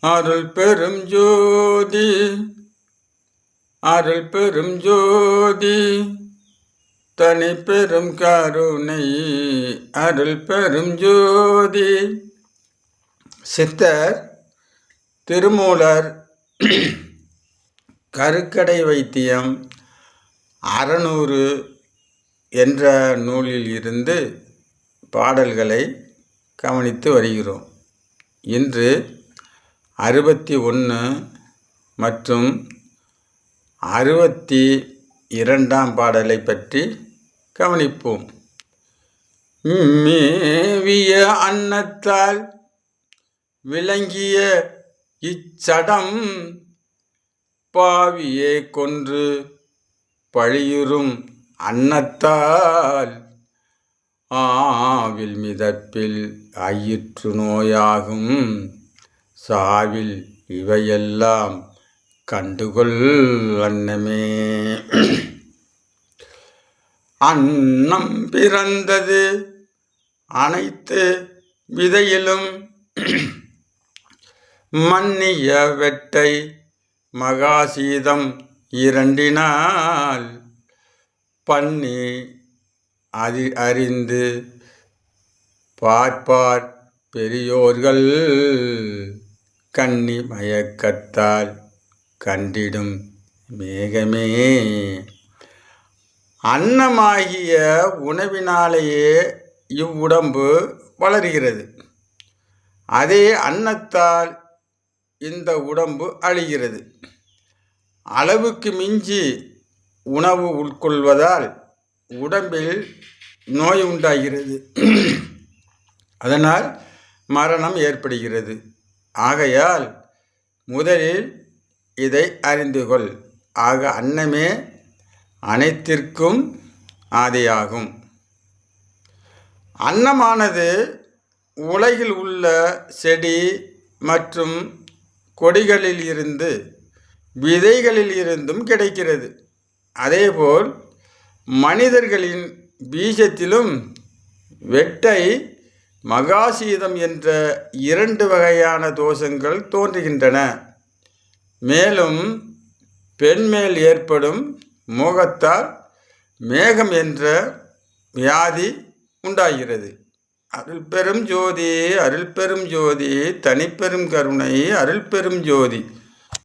அருள் பெரும் ஜோதி அருள் பெரும் ஜோதி. தனி பெரும் கருணை அருள் பெரும் ஜோதி. சித்தர் திருமூலர் கருக்கடை வைத்தியம் அறநூறு என்ற நூலில் இருந்து பாடல்களை கவனித்து வருகிறோம். இன்று அறுபத்தி ஒன்று மற்றும் அறுபத்தி இரண்டாம் பாடலை பற்றி கவனிப்போம். மேவிய அன்னத்தால் விளங்கிய இச்சடம் பாவியே கொன்று பழியுறும் அன்னத்தால் ஆவில் மிதப்பில் ஐயிற்று நோயாகும் சாவில் இவையெல்லாம் கண்டுகொள் அன்னமே. அன்னம் பிறந்தது அனைத்து விதையிலும். மன்னிய வெட்டை மகாசீதம் இரண்டினால். பண்ணி அறி அறிந்து பார்ப்பார் பெரியோர்கள். கன்னி மயக்கத்தால் கண்டிடும் மேகமே. அன்னமாகிய உணவினாலேயே இவ்வுடம்பு வளர்கிறது. அதே அன்னத்தால் இந்த உடம்பு அழிகிறது. அளவுக்கு மிஞ்சி உணவு உட்கொள்வதால் உடம்பில் நோய் உண்டாகிறது. அதனால் மரணம் ஏற்படுகிறது. ஆகையால் முதலில் இதை அறிந்து கொள். ஆக அன்னமே அனைத்திற்கும் ஆதியாகும். அன்னமானது உலகில் உள்ள செடி மற்றும் கொடிகளில் இருந்து விதைகளில் இருந்தும் கிடைக்கிறது. அதேபோல் மனிதர்களின் பீஜத்திலும் வெட்டை மகாசீதம் என்ற இரண்டு வகையான தோஷங்கள் தோன்றுகின்றன. மேலும் பெண்மேல் ஏற்படும் மோகத்தால் மேகம் என்ற வியாதி உண்டாகிறது. அருள் பெரும் ஜோதி அருள் பெரும் ஜோதி தனிப்பெரும் கருணை அருள் பெரும் ஜோதி.